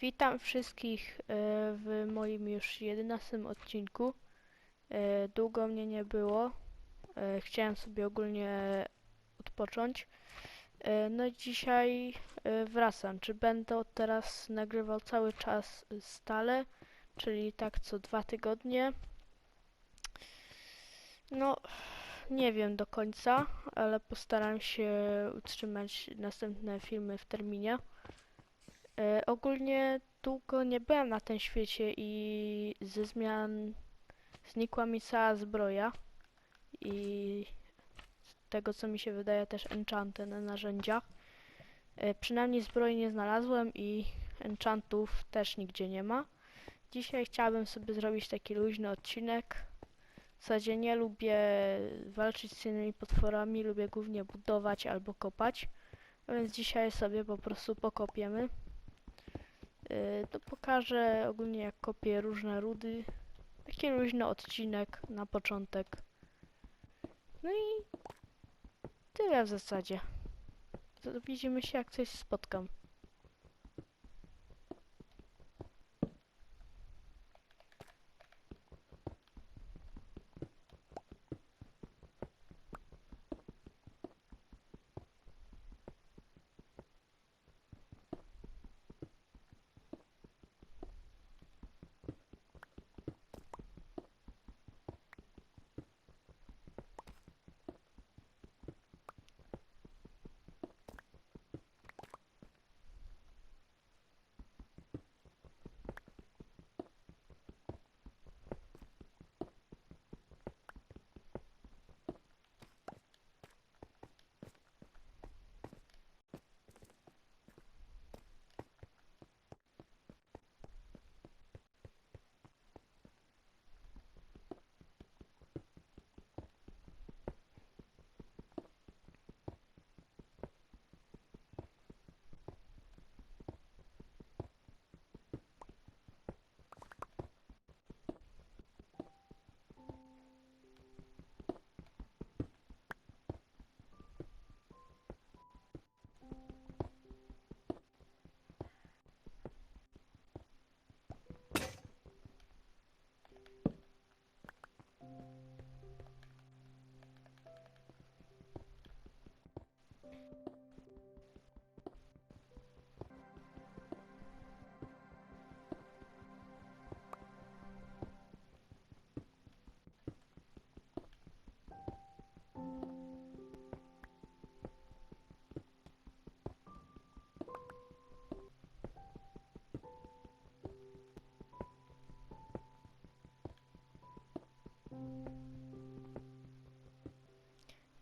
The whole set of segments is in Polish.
Witam wszystkich e, w moim już 11 odcinku. E, Długo mnie nie było. E, Chciałem sobie ogólnie odpocząć. No i dzisiaj wracam. Czy będę od teraz nagrywał cały czas stale, czyli tak co dwa tygodnie? No, nie wiem do końca, ale postaram się utrzymać następne filmy w terminie. E, ogólnie długo nie byłem na tym świecie i ze zmian znikła mi cała zbroja i z tego co mi się wydaje też enchanty na narzędziach. E, przynajmniej zbroi nie znalazłem i enchantów też nigdzie nie ma. Dzisiaj chciałabym sobie zrobić taki luźny odcinek. W zasadzie nie lubię walczyć z innymi potworami, lubię głównie budować albo kopać. Więc dzisiaj sobie po prostu pokopiemy. Yy, to pokażę ogólnie jak kopię różne rudy. Taki luźny odcinek na początek. No i tyle w zasadzie. Widzimy się jak coś spotkam.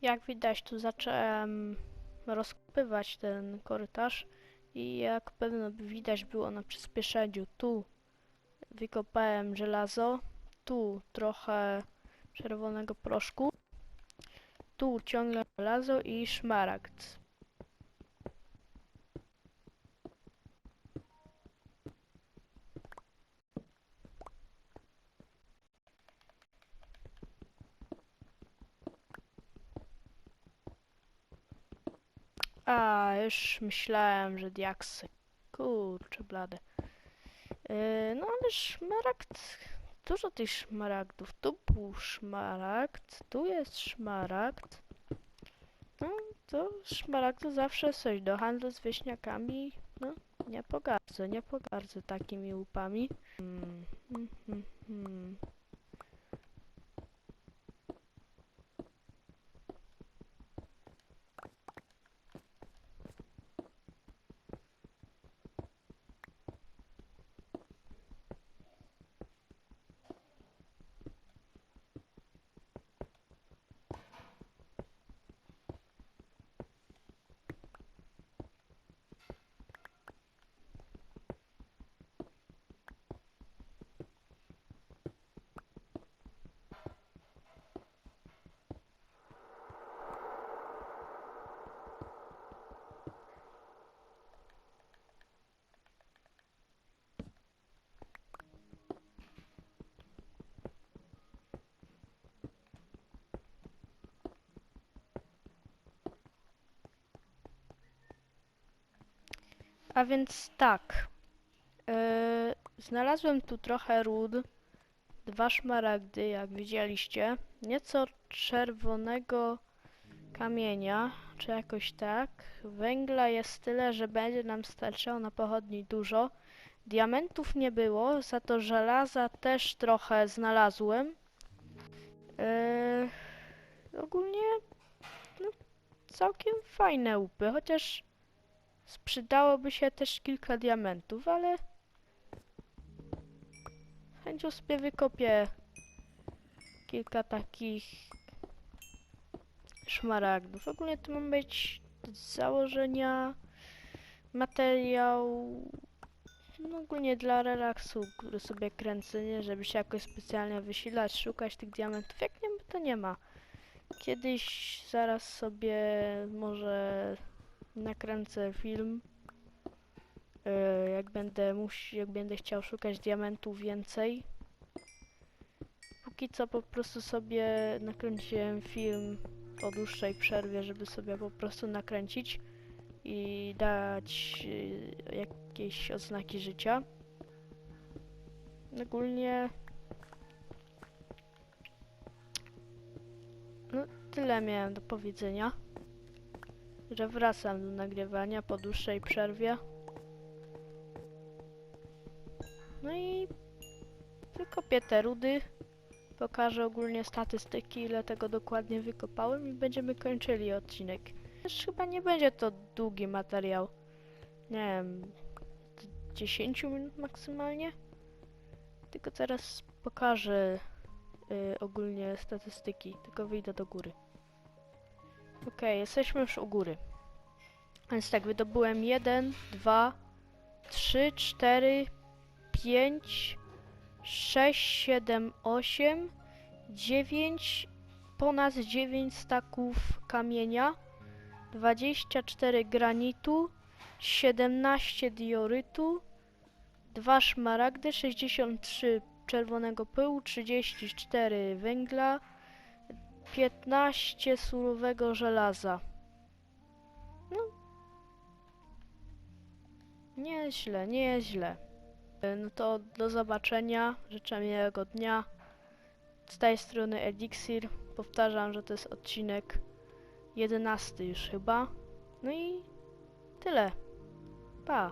Jak widać, tu zacząłem rozkopywać ten korytarz i jak pewno widać było na przyspieszeniu, tu wykopałem żelazo, tu trochę czerwonego proszku, tu ciągle żelazo i szmaragd. A, już myślałem, że diaksy. Kurczę blade. Yy, no ale szmaragd... Dużo tych szmaragdów. Tu był szmaragd, tu jest szmaragd. No, to szmaragdu zawsze coś do handlu z wieśniakami. No, nie pogardzę, nie pogardzę takimi łupami. Hmm, hmm, hmm, hmm. A więc tak. E, znalazłem tu trochę ród, dwa szmaragdy, jak widzieliście, nieco czerwonego kamienia, czy jakoś tak. Węgla jest tyle, że będzie nam starczało na pochodni dużo. Diamentów nie było, za to żelaza też trochę znalazłem. Eee, ogólnie no, całkiem fajne łupy, chociaż sprzedałoby się też kilka diamentów, ale chęcią sobie wykopię kilka takich szmaragdów. Ogólnie to ma być z założenia materiał no ogólnie dla relaksu, który sobie kręcę, nie żeby się jakoś specjalnie wysilać, szukać tych diamentów. Jak nie to nie ma. Kiedyś zaraz sobie może nakręcę film. e, Jak będę musi, jak będę chciał szukać diamentów więcej. Póki co po prostu sobie nakręciłem film po dłuższej przerwie, żeby sobie po prostu nakręcić i dać y, jakieś oznaki życia. Ogólnie no tyle miałem do powiedzenia, że wracam do nagrywania po dłuższej przerwie. No i wykopię te rudy. Pokażę ogólnie statystyki, ile tego dokładnie wykopałem i będziemy kończyli odcinek. Też chyba nie będzie to długi materiał. Nie wiem, d- 10 minut maksymalnie. Tylko teraz pokażę y, ogólnie statystyki, tylko wyjdę do góry. Okej, jesteśmy już u góry. Więc tak, wydobyłem 1, 2, 3, 4, 5, 6, 7, 8, 9, ponad 9 staków kamienia. 24 granitu, 17 diorytu, 2 szmaragdy, 63 czerwonego pyłu, 34 węgla, 15 surowego żelaza. No. Nieźle, nieźle. E, No to do zobaczenia. Życzę miłego dnia. Z tej strony Elixir. Powtarzam, że to jest odcinek 11 już chyba. No i tyle. Pa.